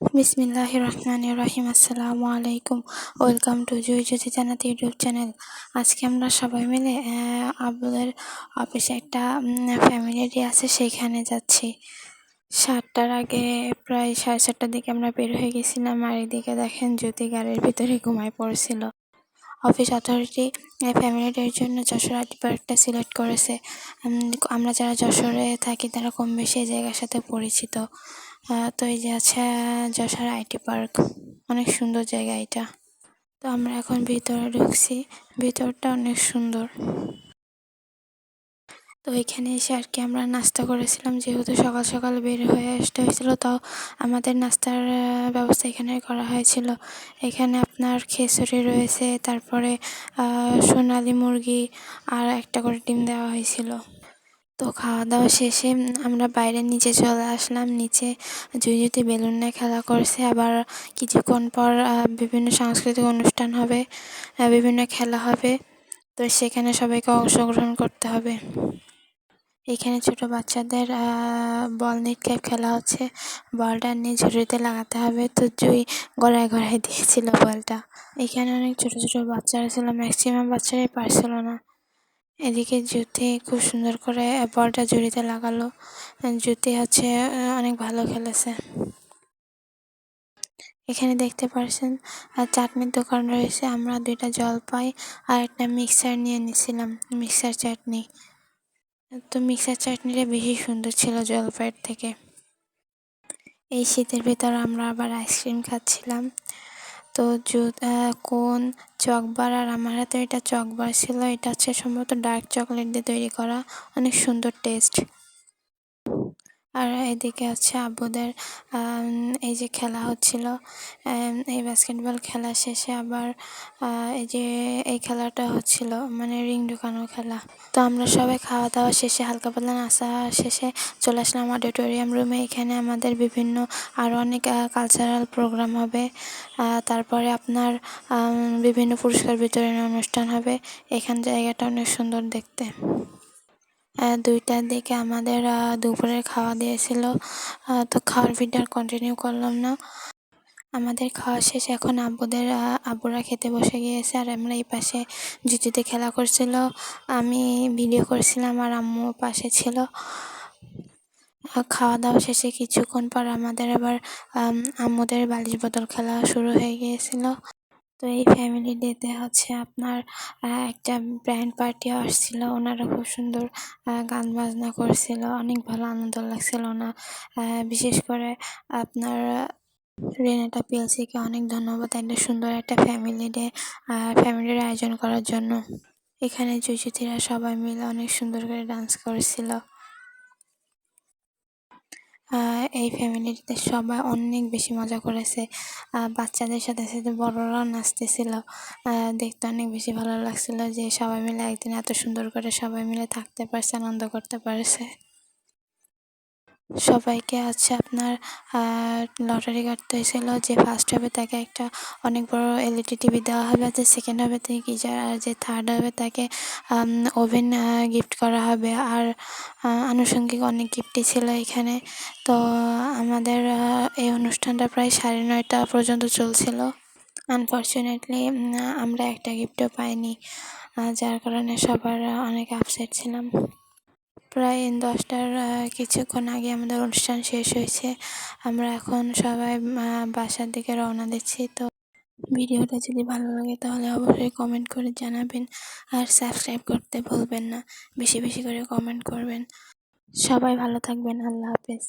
বিসমিল্লাহ রহমান রহিম আসসালামু আলাইকুম ওয়েলকাম টু জুই জ্যোতি জানাত ইউটিউব চ্যানেল আজকে আমরা সবাই মিলে আবুদের অফিসে একটা ফ্যামিলি ডে আছে সেইখানে যাচ্ছি। সাতটার আগে প্রায় সাড়ে সাতটার দিকে আমরা বের হয়ে গেছিলাম আর এদিকে দেখেন জ্যোতি গাড়ির ভিতরে ঘুমায় পড়ছিল। অফিস অথরিটি ফ্যামিলি ডের জন্য যশোর আইটি পার্কটা সিলেক্ট করেছে আমরা যারা যশোরে থাকি তারা কম বেশি জায়গার সাথে পরিচিত। তো এই যে আছে যশোর আইটি পার্ক। অনেক সুন্দর জায়গা এটা। তো আমরা এখন ভিতরে ঢুকছি। ভিতরটা অনেক সুন্দর। তো এখানে এসে আর কি আমরা নাস্তা করেছিলাম। যেহেতু সকাল সকাল বের হয়ে আসতে হয়েছিল, তাও আমাদের নাস্তার ব্যবস্থা এখানে করা হয়েছিল। এখানে আপনার খেসুরি রয়েছে, তারপরে সোনালি মুরগি আর একটা করে ডিম দেওয়া হয়েছিল। তো খাওয়া দাওয়া শেষে আমরা বাইরে নিচে চলে আসলাম। নিচে জুই জুতি বেলুন নিয়ে খেলা করছে। আবার কিছুক্ষণ পর বিভিন্ন সাংস্কৃতিক অনুষ্ঠান হবে বিভিন্ন খেলা হবে। তো সেখানে সবাইকে অংশগ্রহণ করতে হবে। এখানে ছোট বাচ্চাদের বল নিক্ষেপ খেলা হচ্ছে। বলটা নিয়ে ঝুড়িতে লাগাতে হবে। তো জুই গড়ায় গড়ায় দিয়েছিল বলটা। এখানে অনেক ছোট ছোট বাচ্চারা ছিল। ম্যাক্সিমাম বাচ্চারাই পারছিল না। এদিকে জ্যোতি খুব সুন্দর করে বলটা ঝুড়িতে লাগালো। জ্যোতি হচ্ছে অনেক ভালো খেলেছে। এখানে দেখতে পারছেন চাটনির দোকান রয়েছে। আমরা দুইটা জলপাই আর একটা মিক্সার নিয়ে নিছিলাম, মিক্সার চাটনি। তো মিক্সার চাটনিটা বেশি সুন্দর ছিল জলপাইয়ের থেকে। এই শীতের ভিতর আমরা আবার আইসক্রিম খাচ্ছিলাম। তো কোন চকবার, আর আমার হাতে এটা চকবার ছিল। এটা হচ্ছে সম্ভবত ডার্ক চকলেট দিয়ে তৈরি করা। অনেক সুন্দর টেস্ট আর এদিকে হচ্ছে আব্বুদের এই যে খেলা হচ্ছিল এই বাস্কেটবল খেলা শেষে আবার এই যে এই খেলাটা হচ্ছিল মানে রিং ঢুকানো খেলা। তো আমরা সবাই খাওয়া দাওয়া শেষে, হালকা পাতলা নাচা শেষে চলে আসলাম অডিটোরিয়াম রুমে এখানে আমাদের বিভিন্ন আরও অনেক কালচারাল প্রোগ্রাম হবে। তারপরে আপনার বিভিন্ন পুরস্কার বিতরণী অনুষ্ঠান হবে। এখান জায়গাটা অনেক সুন্দর দেখতে। দুইটার দিকে আমাদের দুপুরের খাওয়া দিয়েছিল। তো খাওয়ার ভিডিও আর কন্টিনিউ করলাম না। আমাদের খাওয়া শেষ। এখন আব্বুদের আব্বুরা খেতে বসে গিয়েছে আর আমরা এই পাশে জুতিতে খেলা করছিল। আমি ভিডিও করছিলাম আর আম্মু পাশে ছিল। খাওয়া দাওয়া শেষে কিছুক্ষণ পর আমাদের আবার আম্মুদের বালিশ বোতল খেলা শুরু হয়ে গিয়েছিল। তো এই ফ্যামিলি ডেতে হচ্ছে আপনার একটা ব্র্যান্ড পার্টি আসছিল। ওনারা খুব সুন্দর গান বাজনা করছিল। অনেক ভালো আনন্দ লাগছিল না বিশেষ করে আপনার, রেনাটা পিএলসিকে অনেক ধন্যবাদ একটা সুন্দর একটা ফ্যামিলি ডে ফ্যামিলির আয়োজন করার জন্য। এখানে জুজুতিরা সবাই মিলে অনেক সুন্দর করে ডান্স করেছিল। এই ফ্যামিলিতে সবাই অনেক বেশি মজা করেছে। বাচ্চাদের সাথে সাথে বড়রাও নাচতেছিল। দেখতে অনেক বেশি ভালো লাগছিল যে সবাই মিলে একদিন এত সুন্দর করে সবাই মিলে থাকতে পারছে, আনন্দ করতে পারছে। সবাইকে আছে আপনার লটারি কাটতে হয়েছিল যে ফার্স্ট হবে তাকে একটা অনেক বড় এলইডি টিভি দেওয়া হবে, যে সেকেন্ড হবে তাকে গিজার আর যে থার্ড হবে তাকে ওভেন গিফট করা হবে। আর আনুষঙ্গিক অনেক গিফটই ছিল এখানে। তো আমাদের এই অনুষ্ঠানটা প্রায় সাড়ে নয়টা পর্যন্ত চলছিল। আনফর্চুনেটলি আমরা একটা গিফটও পাইনি যার কারণে সবার অনেক আপসেট ছিলাম। প্রায় দশটার কিছুক্ষণ আগে আমাদের অনুষ্ঠান শেষ হয়েছে। আমরা এখন সবাই বাসার দিকে রওনা দিচ্ছি। তো ভিডিওটা যদি ভালো লাগে তাহলে অবশ্যই কমেন্ট করে জানাবেন। আর সাবস্ক্রাইব করতে ভুলবেন না। বেশি বেশি করে কমেন্ট করবেন। সবাই ভালো থাকবেন। আল্লাহ হাফেজ।